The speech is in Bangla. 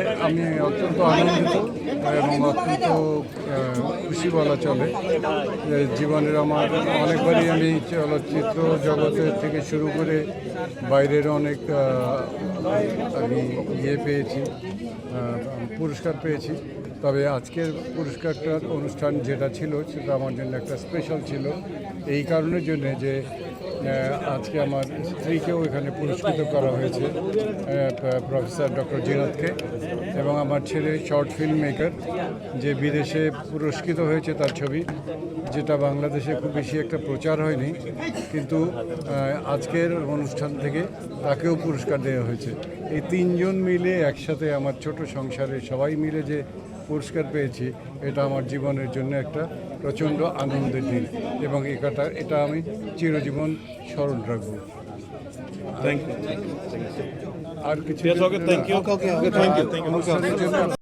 আ- আমি অত্যন্ত আনন্দিত এবং অত্যন্ত খুশি বলা চলে জীবনের আমার অনেকবারই আমি চলচ্চিত্র জগতের থেকে শুরু করে বাইরের অনেক আমি ইয়ে পেয়েছি পুরস্কার পেয়েছি। তবে আজকের পুরস্কারটার অনুষ্ঠান যেটা ছিল, সেটা আমার জন্য একটা স্পেশাল ছিল। এই কারণের জন্যে যে আজকে আমার স্ত্রীকেও এখানে পুরস্কৃত করা হয়েছে প্রফেসর ডক্টর জিনাতকে এবং আমার ছেলে শর্ট ফিল্ম মেকার, যে বিদেশে পুরস্কৃত হয়েছে তার ছবি, যেটা বাংলাদেশে খুব বেশি একটা প্রচার হয়নি, কিন্তু আজকের অনুষ্ঠান থেকে তাকেও পুরস্কার দেওয়া হয়েছে। এই তিনজন মিলে একসাথে আমার ছোট সংসারে সবাই মিলে যে পুরস্কার পেয়েছি এটা আমার জীবনের জন্য একটা প্রচণ্ড আনন্দের দিন এবং এটা এটা আমি চিরজীবন স্মরণ রাখব। ইউ আর কিছু থ্যাংক ইউ থ্যাংক জন্য